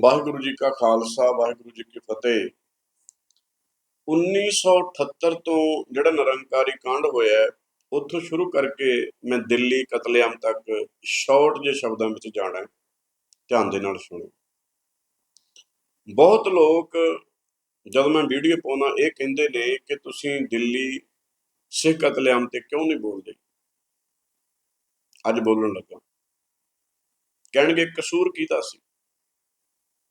ਵਾਹਿਗੁਰੂ ਜੀ ਕਾ ਖਾਲਸਾ, ਵਾਹਿਗੁਰੂ ਜੀ ਕੀ ਫਤਿਹ। 1978 ਤੋਂ ਜਿਹੜਾ ਨਿਰੰਕਾਰੀ ਕਾਂਡ ਹੋਇਆ ਉੱਥੋਂ ਸ਼ੁਰੂ ਕਰਕੇ ਮੈਂ ਦਿੱਲੀ, ਕਤਲੇਆਮ ਤੱਕ ਸ਼ਾਰਟ ਜਿਹੇ ਸ਼ਬਦਾਂ ਵਿੱਚ ਜਾਣਾ ਹੈ। ਧਿਆਨ ਦੇ ਨਾਲ ਸੁਣੋ। ਬਹੁਤ ਲੋਕ ਜਦੋਂ ਮੈਂ ਵੀਡੀਓ ਪਾਉਣਾ ਇਹ ਕਹਿੰਦੇ ਨੇ ਕਿ ਤੁਸੀਂ ਦਿੱਲੀ, ਸਿੱਖ ਕਤਲੇਆਮ ਤੇ ਕਿਉਂ ਨਹੀਂ ਬੋਲਦੇ? ਅੱਜ ਬੋਲਣ ਲੱਗਾ। ਕਹਿਣਗੇ ਕਸੂਰ ਕਿਹਦਾ ਸੀ?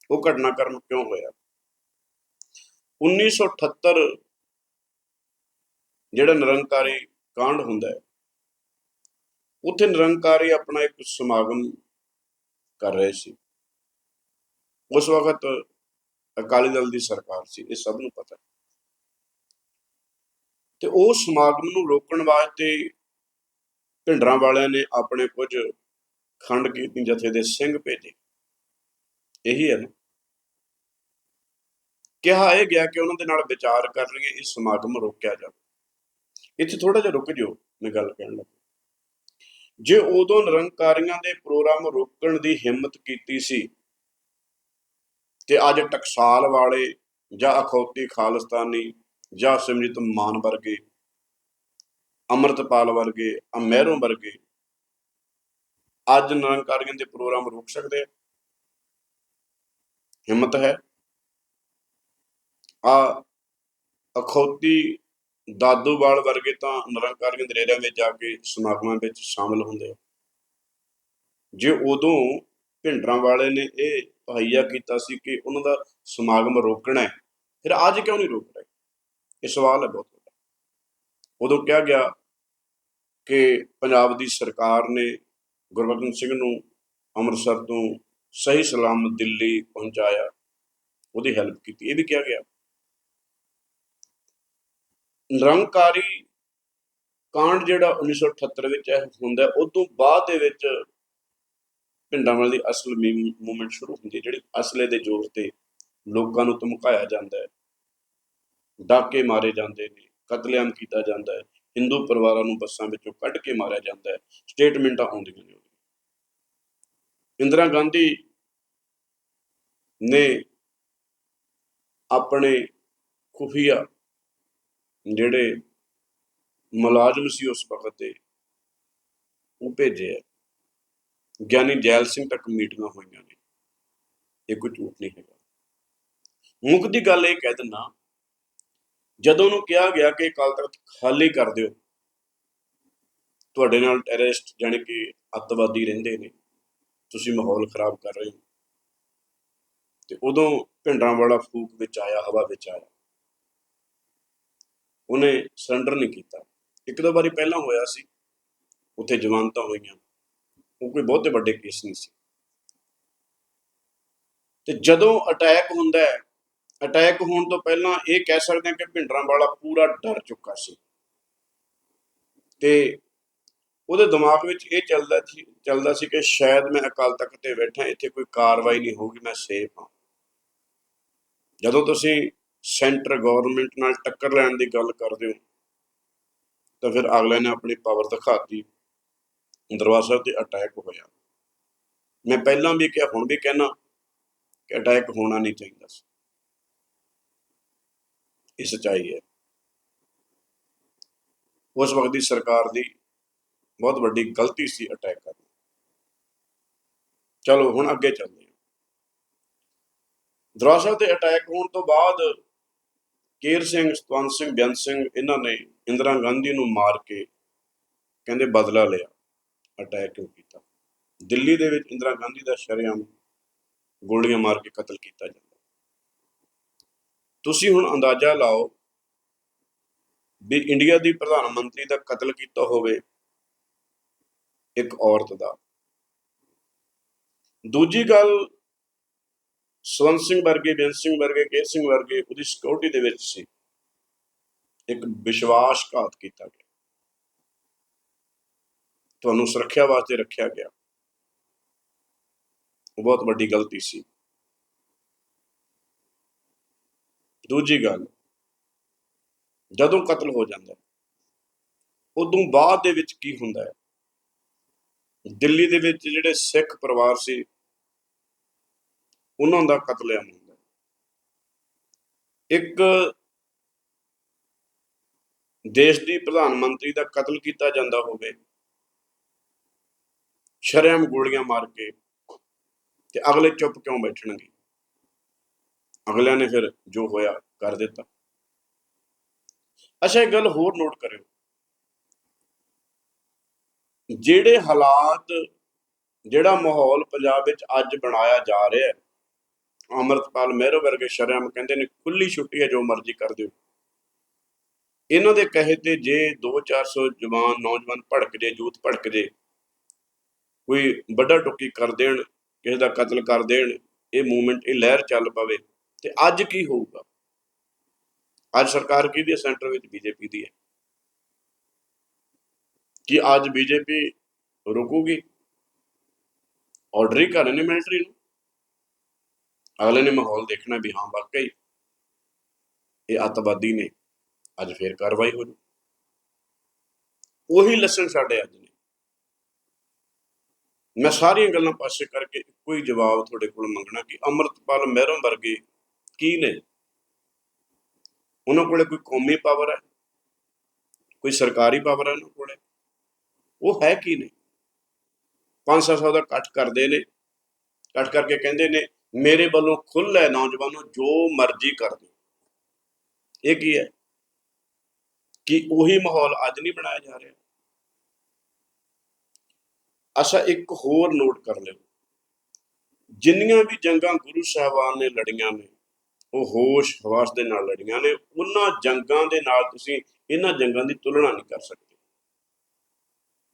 ਉਹ ਘਟਨਾਕ੍ਰਮ ਕਿਉਂ ਹੋਇਆ? 1978 ਜਿਹੜਾ ਨਿਰੰਕਾਰੀ ਕਾਂਡ ਹੁੰਦਾ ਹੈ, ਉੱਥੇ ਨਿਰੰਕਾਰੀ ਆਪਣਾ ਇੱਕ ਸਮਾਗਮ ਕਰ ਰਹੇ ਸੀ। ਉਸ ਵਕਤ ਅਕਾਲੀ ਦਲ ਦੀ ਸਰਕਾਰ ਸੀ, ਇਹ ਸਭ ਨੂੰ ਪਤਾ ਤੇ ਉਹ ਸਮਾਗਮ ਨੂੰ ਰੋਕਣ ਵਾਸਤੇ ਭਿੰਡਰਾਂ ਵਾਲਿਆਂ ਨੇ ਆਪਣੇ ਕੁਝ ਖੰਡ ਕੀਰਤਨੀ ਜਥੇ ਦੇ ਸਿੰਘ ਭੇਜੇ। ਇਹੀ ਹੈ ਨਾ। ਕਿਹਾ ਇਹ ਗਿਆ ਕਿ ਉਹਨਾਂ ਦੇ ਨਾਲ ਵਿਚਾਰ ਕਰ ਰਹੀਆਂ ਇਹ ਸਮਾਗਮ ਰੋਕਿਆ ਜਾਵੇ। ਇੱਥੇ ਥੋੜਾ ਜਿਹਾ ਰੁਕ ਜਾਓ, ਮੈਂ ਗੱਲ ਕਹਿਣ ਲੱਗਾ। ਜੇ ਉਦੋਂ ਨਿਰੰਕਾਰੀਆਂ ਦੇ ਪ੍ਰੋਗਰਾਮ ਰੋਕਣ ਦੀ ਹਿੰਮਤ ਕੀਤੀ ਸੀ ਤੇ ਅੱਜ ਟਕਸਾਲ ਵਾਲੇ ਜਾਂ ਅਖੌਤੀ ਖਾਲਿਸਤਾਨੀ ਜਾਂ ਸਿਮਰਜੀਤ ਮਾਨ ਵਰਗੇ, ਅਮਰਤਪਾਲ ਵਰਗੇ ਅਮਹਿਰੋਂ ਵਰਗੇ ਅੱਜ ਨਿਰੰਕਾਰੀਆਂ ਦੇ ਪ੍ਰੋਗਰਾਮ ਰੋਕ ਸਕਦੇ ਆ? ਹਿੰਮਤ ਹੈ? ਆ ਅਖੌਤੀ ਦਾਦੂਵਾਲ ਵਰਗੇ ਤਾਂ ਨਿਰੰਕਾਰੀਆਂ ਦੇ ਵਿੱਚ ਜਾ ਕੇ ਸਮਾਗਮਾਂ ਵਿੱਚ ਸ਼ਾਮਲ ਹੁੰਦੇ ਆ। ਜੇ ਉਦੋਂ ਭਿੰਡਰਾਂ ਵਾਲੇ ਨੇ ਇਹ ਤਹਈਆ ਕੀਤਾ ਸੀ ਕਿ ਉਹਨਾਂ ਦਾ ਸਮਾਗਮ ਰੋਕਣਾ ਹੈ, ਫਿਰ ਅੱਜ ਕਿਉਂ ਨਹੀਂ ਰੋਕ ਰਹੇ? ਇਹ ਸਵਾਲ ਹੈ ਬਹੁਤ ਵੱਡਾ। ਉਦੋਂ ਕਿਹਾ ਗਿਆ ਕਿ ਪੰਜਾਬ ਦੀ ਸਰਕਾਰ ਨੇ ਗੁਰਬਖਸ਼ ਸਿੰਘ ਨੂੰ ਅੰਮ੍ਰਿਤਸਰ ਤੋਂ ਸਹੀ ਸਲਾਮਤ ਦਿੱਲੀ ਪਹੁੰਚਾਇਆ, ਉਹਦੀ ਹੈਲਪ ਕੀਤੀ। ਇਹ ਵੀ ਕਿਹਾ ਗਿਆ ਨਿਰੰਕਾਰੀ ਕਾਂਡ ਜਿਹੜਾ 1978 ਵਿੱਚ ਹੁੰਦਾ ਉਸ ਤੋਂ ਬਾਅਦ ਦੇ ਵਿੱਚ ਪਿੰਡਾਂ ਦੀ ਅਸਲ ਮੂਵਮੈਂਟ ਸ਼ੁਰੂ ਹੁੰਦੀ ਜਿਹੜੀ ਅਸਲੇ ਦੇ ਜ਼ੋਰ ਤੇ ਲੋਕਾਂ ਨੂੰ ਧਮਕਾਇਆ ਜਾਂਦਾ ਹੈ। ਡਾਕੇ ਮਾਰੇ ਜਾਂਦੇ ਨੇ, ਕਤਲੇਆਮ ਕੀਤਾ ਜਾਂਦਾ ਹੈ, ਹਿੰਦੂ ਪਰਿਵਾਰਾਂ ਨੂੰ ਬੱਸਾਂ ਵਿੱਚੋਂ ਕੱਢ ਕੇ ਮਾਰਿਆ ਜਾਂਦਾ ਹੈ, ਸਟੇਟਮੈਂਟਾਂ ਆਉਂਦੀਆਂ ਨੇ। ਇੰਦਰਾ ਗਾਂਧੀ ਨੇ ਆਪਣੇ ਖੁਫੀਆ ਜਿਹੜੇ ਮੁਲਾਜ਼ਮ ਸੀ ਉਸ ਵਕਤ ਤੇ ਉਹ ਭੇਜੇ ਆ। ਗਿਆਨੀ ਜੈਲ ਸਿੰਘ ਤੱਕ ਮੀਟਿੰਗਾਂ ਹੋਈਆਂ ਨੇ। ਇਹ ਕੋਈ ਝੂਠ ਨਹੀਂ ਹੈਗਾ। ਮੁੱਖ ਦੀ ਗੱਲ ਇਹ ਕਹਿ ਦਿੰਨਾ ਜਦੋਂ ਉਹਨੂੰ ਕਿਹਾ ਗਿਆ ਕਿ ਕੱਲ ਤੱਕ ਖਾਲੀ ਕਰ ਦਿਓ, ਤੁਹਾਡੇ ਨਾਲ ਟੈਰਰਿਸਟ ਜਾਨੀ ਕਿ ਅੱਤਵਾਦੀ ਰਹਿੰਦੇ ਨੇ, ਤੁਸੀਂ ਮਾਹੌਲ ਖਰਾਬ ਕਰ ਰਹੇ ਹੋ। ਤੇ ਉਦੋਂ ਭਿੰਡਰਾਂ ਵਾਲਾ ਫੂਕ ਵਿੱਚ ਆਇਆ, ਹਵਾ ਵਿੱਚ ਆਇਆ। ਉਹਨੇ ਸਰੈਂਡਰ ਨਹੀਂ ਕੀਤਾ। ਇੱਕ ਦੋ ਵਾਰੀ ਪਹਿਲਾਂ ਹੋਇਆ ਸੀ, ਉੱਥੇ ਜ਼ਮਾਨਤਾਂ ਹੋਈਆਂ। ਉਹ ਕੋਈ ਬਹੁਤੇ ਵੱਡੇ ਕੇਸ ਨਹੀਂ ਸੀ। ਤੇ ਜਦੋਂ ਅਟੈਕ ਹੁੰਦਾ ਹੈ ਅਟੈਕ ਹੋਣ ਤੋਂ ਪਹਿਲਾਂ ਇਹ ਕਹਿ ਸਕਦੇ ਹਾਂ ਕਿ ਭਿੰਡਰਾਂ ਵਾਲਾ ਪੂਰਾ ਡਰ ਚੁੱਕਾ ਸੀ। ਤੇ ਉਹਦੇ ਦਿਮਾਗ ਵਿੱਚ ਇਹ ਚੱਲਦਾ ਸੀ ਚੱਲਦਾ ਸੀ ਕਿ ਸ਼ਾਇਦ ਮੈਂ ਅਕਾਲ ਤਖਤ ਤੇ ਬੈਠਾ, ਇੱਥੇ ਕੋਈ ਕਾਰਵਾਈ ਨਹੀਂ ਹੋਊਗੀ, ਮੈਂ ਸੇਫ ਹਾਂ। ਜਦੋਂ ਤੁਸੀਂ ਸੈਂਟਰ ਗਵਰਨਮੈਂਟ ਨਾਲ ਟੱਕਰ ਲੈਣ ਦੀ ਗੱਲ ਕਰਦੇ ਹੋ, ਤਾਂ ਫਿਰ ਅਗਲੇ ਨੇ ਆਪਣੀ ਪਾਵਰ ਦਿਖਾਤੀ, ਦਰਬਾਰ ਸਾਹਿਬ ਤੇ ਅਟੈਕ ਹੋਇਆ। ਮੈਂ ਪਹਿਲਾਂ ਵੀ ਕਿਹਾ, ਹੁਣ ਵੀ ਕਹਿਣਾ ਕਿ ਅਟੈਕ ਹੋਣਾ ਨਹੀਂ ਚਾਹੀਦਾ ਸੀ। ਇਹ ਸਚਾਈ ਹੈ। ਉਸ ਵਕਤ ਦੀ ਸਰਕਾਰ ਦੀ ਬਹੁਤ ਵੱਡੀ ਗਲਤੀ ਸੀ ਅਟੈਕ ਕਰਨਾ ਚਲੋ, ਹੁਣ ਅੱਗੇ ਚੱਲਦੇ ਹਾਂ। ਦਰਬਾਰ ਸਾਹਿਬ ਤੇ ਅਟੈਕ ਹੋਣ ਤੋਂ ਬਾਅਦ ਕੇਰ ਸਿੰਘ, ਸਤਵੰਤ ਸਿੰਘ ਬੇਅੰਤ ਸਿੰਘ, ਇਹਨਾਂ ਨੇ ਇੰਦਰਾ ਗਾਂਧੀ ਨੂੰ ਮਾਰ ਕੇ ਕਹਿੰਦੇ ਬਦਲਾ ਲਿਆ ਅਟੈਕ ਕਿਉਂ ਕੀਤਾ? ਦਿੱਲੀ ਦੇ ਵਿੱਚ ਇੰਦਰਾ ਗਾਂਧੀ ਦਾ ਸ਼ਰੇਆਮ ਗੋਲੀਆਂ ਮਾਰ ਕੇ ਕਤਲ ਕੀਤਾ ਜਾਂਦਾ। ਤੁਸੀਂ ਹੁਣ ਅੰਦਾਜ਼ਾ ਲਾਓ ਵੀ ਇੰਡੀਆ ਦੀ ਪ੍ਰਧਾਨ ਮੰਤਰੀ ਦਾ ਕਤਲ ਕੀਤਾ ਹੋਵੇ ਇੱਕ ਔਰਤ ਦਾ। ਦੂਜੀ ਗੱਲ ਸਵੰਤ ਸਿੰਘ ਵਰਗੇ ਬੇਅੰਤ ਸਿੰਘ ਵਰਗੇ, ਕੇ ਸਿੰਘ ਵਰਗੇ, ਉਹਦੀ ਸਿਕਿਉਰਿਟੀ ਦੇ ਵਿੱਚ ਸੀ। ਇੱਕ ਵਿਸ਼ਵਾਸਘਾਤ ਕੀਤਾ ਗਿਆ। ਤੁਹਾਨੂੰ ਸੁਰੱਖਿਆ ਵਾਸਤੇ ਰੱਖਿਆ ਗਿਆ। ਉਹ ਬਹੁਤ ਵੱਡੀ ਗਲਤੀ ਸੀ। ਦੂਜੀ ਗੱਲ, ਜਦੋਂ ਕਤਲ ਹੋ ਜਾਂਦਾ ਉਦੋਂ ਬਾਅਦ ਦੇ ਵਿੱਚ ਕੀ ਹੁੰਦਾ ਹੈ? ਦਿੱਲੀ ਦੇ ਵਿੱਚ ਜਿਹੜੇ ਸਿੱਖ ਪਰਿਵਾਰ ਸੀ ਉਹਨਾਂ ਦਾ ਕਤਲੇਆਮ ਹੁੰਦਾ ਇੱਕ ਦੇਸ਼ ਦੀ ਪ੍ਰਧਾਨ ਮੰਤਰੀ ਦਾ ਕਤਲ ਕੀਤਾ ਜਾਂਦਾ ਹੋਵੇ, ਸ਼ਰੇਆਮ ਗੋਲੀਆਂ ਮਾਰ ਕੇ ਤੇ ਅਗਲੇ ਚੁੱਪ ਕਿਉਂ ਬੈਠਣਗੇ? ਅਗਲਿਆਂ ਨੇ ਫਿਰ ਜੋ ਹੋਇਆ ਕਰ ਦਿੱਤਾ। ਅੱਛਾ ਇਹ ਗੱਲ ਹੋਰ ਨੋਟ ਕਰਿਓ। ਜਿਹੜੇ ਹਾਲਾਤ, ਜਿਹੜਾ ਮਾਹੌਲ ਪੰਜਾਬ ਵਿੱਚ ਅੱਜ ਬਣਾਇਆ ਜਾ ਰਿਹਾ ਹੈ ਅਮਰਤਪਾਲ ਮਹਿਰੋ ਵਰਗੇ ਸ਼ਰਮ ਕਹਿੰਦੇ ਨੇ ਖੁੱਲੀ ਛੁੱਟੀ ਹੈ ਜੋ ਮਰਜ਼ੀ ਕਰ ਦਿਓ। ਇਹਨਾਂ ਦੇ ਕਹੇ ਤੇ ਜੇ 2-400 ਜਵਾਨ ਨੌਜਵਾਨ ਭੜਕ ਜੇ ਯੂਥ ਭੜਕ ਜੇ, ਕੋਈ ਵੱਡਾ ਟੁੱਕੀ ਕਰ ਦੇਣ, ਕਿਸੇ ਦਾ ਕਤਲ ਕਰ ਦੇਣ, ਇਹ ਮੂਵਮੈਂਟ, ਇਹ ਲਹਿਰ ਚੱਲ ਪਵੇ, ਤੇ ਅੱਜ ਕੀ ਹੋਊਗਾ? ਅੱਜ ਸਰਕਾਰ ਕਿਹਦੀ ਹੈ? ਸੈਂਟਰ ਵਿੱਚ ਬੀਜੇਪੀ ਦੀ ਹੈ। ਕਿ ਅੱਜ ਬੀਜੇਪੀ ਰੁਕੂਗੀ? ਆਰਡਰ ਹੀ ਕਰਨੇ ਮਿਲਟਰੀ ਨੂੰ। ਅਗਲੇ ਨੇ ਮਾਹੌਲ ਦੇਖਣਾ ਵੀ ਹਾਂ, ਵਾਕਈ ਇਹ ਅੱਤਵਾਦੀ ਨੇ। ਅੱਜ ਫੇਰ ਕਾਰਵਾਈ ਹੋ ਜੂ ਉਹੀ ਲੱਸਣ ਸਾਡੇ ਅੱਜ ਨੇ। ਮੈਂ ਸਾਰੀਆਂ ਗੱਲਾਂ ਪਾਸੇ ਕਰਕੇ ਇੱਕੋ ਹੀ ਜਵਾਬ ਤੁਹਾਡੇ ਕੋਲ ਮੰਗਣਾ ਕਿ ਅਮਰਤਪਾਲ ਮਹਿਰੋਂ ਵਰਗੇ ਕੀ ਨੇ? ਉਹਨਾਂ ਕੋਲੇ ਕੋਈ ਕੌਮੀ ਪਾਵਰ ਹੈ? ਕੋਈ ਸਰਕਾਰੀ ਪਾਵਰ ਹੈ ਉਹਨਾਂ ਕੋਲੇ? ਉਹ ਹੈ ਕੀ ਨੇ? 500 ਦਾ ਕੱਟ ਕਰਦੇ ਨੇ। ਕੱਟ ਕਰਕੇ ਕਹਿੰਦੇ ਨੇ ਮੇਰੇ ਵੱਲੋਂ ਖੁੱਲ੍ਹ ਹੈ ਨੌਜਵਾਨੋ, ਜੋ ਮਰਜ਼ੀ ਕਰ ਦਿਓ। ਇਹ ਕੀ ਹੈ? ਕਿ ਉਹੀ ਮਾਹੌਲ ਅੱਜ ਨਹੀਂ ਬਣਾਇਆ ਜਾ ਰਿਹਾ। ਅਸਾ ਇੱਕ ਹੋਰ ਨੋਟ ਕਰ ਲਿਓ। ਜਿੰਨੀਆਂ ਵੀ ਜੰਗਾਂ ਗੁਰੂ ਸਾਹਿਬਾਨ ਨੇ ਲੜੀਆਂ ਨੇ, ਉਹ ਹੋਸ਼ ਹਵਾਸ ਦੇ ਨਾਲ ਲੜੀਆਂ ਨੇ, ਉਹਨਾਂ ਜੰਗਾਂ ਦੇ ਨਾਲ ਤੁਸੀਂ ਇਹਨਾਂ ਜੰਗਾਂ ਦੀ ਤੁਲਨਾ ਨਹੀਂ ਕਰ ਸਕਦੇ।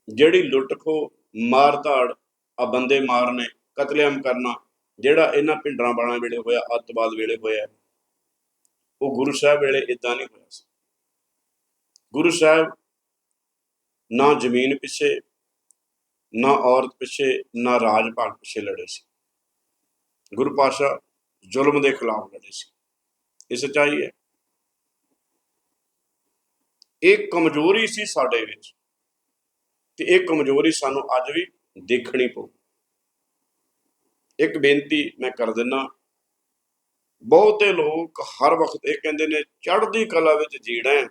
ਜਿਹੜੀ ਲੁੱਟ ਖੋ ਮਾਰ ਧਾੜ, ਆ ਬੰਦੇ ਮਾਰਨੇ, ਕਤਲੇਆਮ ਕਰਨਾ ਜਿਹੜਾ ਇਹਨਾਂ ਪਿੰਡਰਾਂ ਵਾਲਾਂ ਵੇਲੇ ਹੋਇਆ, ਅੱਤਵਾਦ ਵੇਲੇ ਹੋਇਆ, ਉਹ ਗੁਰੂ ਸਾਹਿਬ ਵੇਲੇ ਇਦਾਂ ਨਹੀਂ ਹੋਇਆ ਸੀ। ਗੁਰੂ ਸਾਹਿਬ ਨਾ ਜ਼ਮੀਨ ਪਿੱਛੇ, ਨਾ ਔਰਤ ਪਿੱਛੇ, ਨਾ ਰਾਜ ਭਾਗ ਪਿੱਛੇ ਲੜੇ ਸੀ। ਗੁਰੂ ਪਾਸ਼ਾ ਜ਼ੁਲਮ ਦੇ ਖਿਲਾਫ ਲੜੇ ਸੀ। ਇਹ ਸੱਚਾਈ ਹੈ। ਇਹ ਕਮਜ਼ੋਰੀ ਸੀ ਸਾਡੇ ਵਿੱਚ ਤੇ ਇਹ ਕਮਜ਼ੋਰੀ ਸਾਨੂੰ ਅੱਜ ਵੀ ਦੇਖਣੀ ਪਊ। ਇੱਕ ਬੇਨਤੀ ਮੈਂ ਕਰ ਦਿੰਨਾ। ਬਹੁਤੇ ਲੋਕ ਹਰ ਵਕਤ ਇਹ ਕਹਿੰਦੇ ਨੇ, ਚੜ੍ਹਦੀ ਕਲਾ ਵਿੱਚ ਜੀਣਾ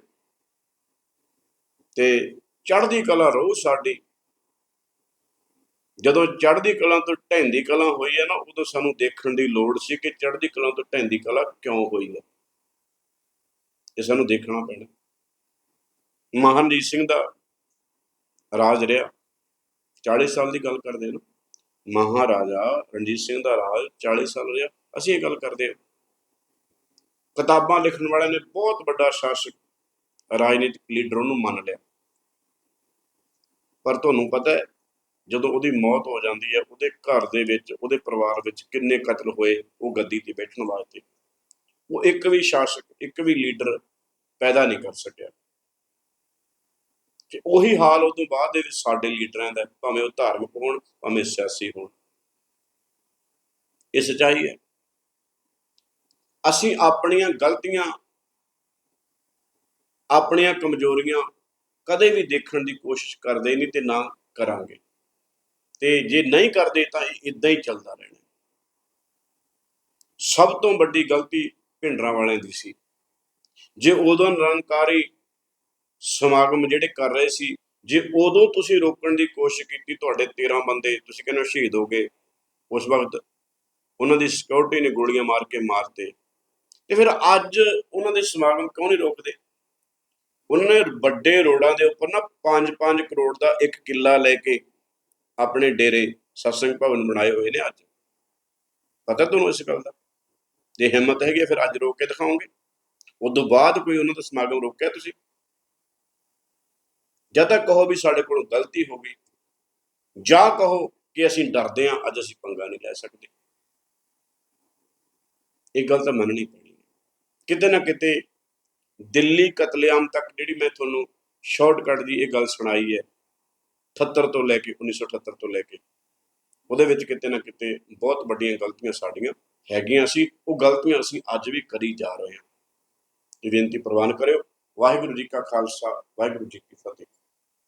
ਤੇ ਚੜ੍ਹਦੀ ਕਲਾ ਰਹੂ ਸਾਡੀ। ਜਦੋਂ ਚੜ੍ਹਦੀ ਕਲਾ ਤੋਂ ਢਹਿੰਦੀ ਕਲਾ ਹੋਈ ਹੈ ਨਾ, ਉਦੋਂ ਸਾਨੂੰ ਦੇਖਣ ਦੀ ਲੋੜ ਸੀ ਕਿ ਚੜ੍ਹਦੀ ਕਲਾ ਤੋਂ ਢਹਿੰਦੀ ਕਲਾ ਕਿਉਂ ਹੋਈ ਹੈ। ਇਹ ਸਾਨੂੰ ਦੇਖਣਾ ਪੈਣਾ। ਮਹਾਨਜੀਤ ਸਿੰਘ ਦਾ ਰਾਜ ਰਿਹਾ। 40 ਸਾਲ ਦੀ ਗੱਲ ਕਰਦੇ ਨਾ। ਮਹਾਰਾਜਾ ਰਣਜੀਤ ਸਿੰਘ ਦਾ ਰਾਜ 40 ਸਾਲ ਰਿਹਾ। ਅਸੀਂ ਇਹ ਗੱਲ ਕਰਦੇ ਹਾਂ। ਕਿਤਾਬਾਂ ਲਿਖਣ ਵਾਲਿਆਂ ਨੇ ਬਹੁਤ ਵੱਡਾ ਸ਼ਾਸਕ, ਰਾਜਨੀਤਿਕ ਲੀਡਰ ਉਹਨੂੰ ਮੰਨ ਲਿਆ। ਪਰ ਤੁਹਾਨੂੰ ਪਤਾ ਹੈ, ਜਦੋਂ ਉਹਦੀ ਮੌਤ ਹੋ ਜਾਂਦੀ ਹੈ, ਉਹਦੇ ਘਰ ਦੇ ਵਿੱਚ, ਉਹਦੇ ਪਰਿਵਾਰ ਵਿੱਚ ਕਿੰਨੇ ਕਤਲ ਹੋਏ, ਉਹ ਗੱਦੀ ਤੇ ਬੈਠਣ ਵਾਸਤੇ। ਉਹ ਇੱਕ ਵੀ ਸ਼ਾਸਕ, ਇੱਕ ਵੀ ਲੀਡਰ ਪੈਦਾ ਨਹੀਂ ਕਰ ਸਕਿਆ। ਕਿ ਉਹੀ ਹਾਲ ਉਦੋਂ ਬਾਅਦ ਦੇ ਵਿੱਚ ਸਾਡੇ ਲੀਡਰਾਂ ਦਾ, ਭਾਵੇਂ ਉਹ ਧਾਰਮਿਕ ਹੋਣ, ਭਾਵੇਂ ਸਿਆਸੀ ਹੋਣ। ਇਹ ਸੱਚਾਈ ਹੈ। ਅਸੀਂ ਆਪਣੀਆਂ ਗਲਤੀਆਂ, ਆਪਣੀਆਂ ਕਮਜ਼ੋਰੀਆਂ ਕਦੇ ਵੀ ਦੇਖਣ ਦੀ ਕੋਸ਼ਿਸ਼ ਕਰਦੇ ਨਹੀਂ ਤੇ ਨਾ ਕਰਾਂਗੇ। ਤੇ ਜੇ ਨਹੀਂ ਕਰਦੇ ਤਾਂ ਇਦਾਂ ਹੀ ਚੱਲਦਾ ਰਹਿਣਾ। ਸਭ ਤੋਂ ਵੱਡੀ ਗਲਤੀ ਭਿੰਡਰਾਂ ਵਾਲਿਆਂ ਦੀ ਸੀ। ਜੇ ਉਦੋਂ ਨਿਰੰਕਾਰੀ ਸਮਾਗਮ ਜਿਹੜੇ ਕਰ ਰਹੇ ਸੀ ਜੇ ਉਦੋਂ ਤੁਸੀਂ ਰੋਕਣ ਦੀ ਕੋਸ਼ਿਸ਼ ਕੀਤੀ ਤੁਹਾਡੇ 13 ਬੰਦੇ ਤੁਸੀਂ ਕਹਿੰਦੇ ਸ਼ਹੀਦ ਹੋ ਗਏ ਉਸ ਵਕਤ ਉਹਨਾਂ ਦੀ ਸਿਕਿਉਰਿਟੀ ਨੇ ਗੋਲੀਆਂ ਮਾਰ ਕੇ ਮਾਰਤੇ। ਤੇ ਫਿਰ ਅੱਜ ਉਹਨਾਂ ਦੇ ਸਮਾਗਮ ਕਿਉਂ ਨਹੀਂ ਰੋਕਦੇ? ਉਹਨਾਂ ਨੇ ਵੱਡੇ ਰੋਡਾਂ ਦੇ ਉੱਪਰ ਨਾ 5-5 ਕਰੋੜ ਦਾ ਇੱਕ ਕਿੱਲਾ ਲੈ ਕੇ ਆਪਣੇ ਡੇਰੇ ਸਤਸੰਗ ਭਵਨ ਬਣਾਏ ਹੋਏ ਨੇ ਅੱਜ। ਪਤਾ ਤੁਹਾਨੂੰ ਇਸ ਗੱਲ ਦਾ? ਜੇ ਹਿੰਮਤ ਹੈਗੀ ਹੈ, ਫਿਰ ਅੱਜ ਰੋਕ ਕੇ ਦਿਖਾਓਗੇ। ਉਦੋਂ ਬਾਅਦ ਕੋਈ ਉਹਨਾਂ ਦਾ ਸਮਾਗਮ ਰੋਕਿਆ ਤੁਸੀਂ? ਜਦ ਤੱਕ ਕਹੋ ਵੀ ਸਾਡੇ ਕੋਲੋਂ ਗਲਤੀ ਹੋ ਗਈ, ਜਾਂ ਕਹੋ ਕਿ ਅਸੀਂ ਡਰਦੇ ਹਾਂ, ਅੱਜ ਅਸੀਂ ਪੰਗਾ ਨਹੀਂ ਲੈ ਸਕਦੇ। ਇਹ ਗੱਲ ਤਾਂ ਮੰਨਣੀ ਪੈਣੀ ਕਿਤੇ ਨਾ ਕਿਤੇ ਦਿੱਲੀ ਕਤਲੇਆਮ ਤੱਕ ਜਿਹੜੀ ਮੈਂ ਤੁਹਾਨੂੰ ਸ਼ਾਰਟਕਟ ਦੀ ਇਹ ਗੱਲ ਸੁਣਾਈ ਹੈ 78 ਤੋਂ ਲੈ ਕੇ 1978 ਤੋਂ ਲੈ ਕੇ, ਉਹਦੇ ਵਿੱਚ ਕਿਤੇ ਨਾ ਕਿਤੇ ਬਹੁਤ ਵੱਡੀਆਂ ਗਲਤੀਆਂ ਸਾਡੀਆਂ ਹੈਗੀਆਂ ਸੀ, ਉਹ ਗਲਤੀਆਂ ਅਸੀਂ ਅੱਜ ਵੀ ਕਰੀ ਜਾ ਰਹੇ ਹਾਂ। ਇਹ ਬੇਨਤੀ ਪ੍ਰਵਾਨ ਕਰਿਓ। ਵਾਹਿਗੁਰੂ ਜੀ ਕਾ ਖਾਲਸਾ, ਵਾਹਿਗੁਰੂ ਜੀ ਕੀ ਫਤਿਹ।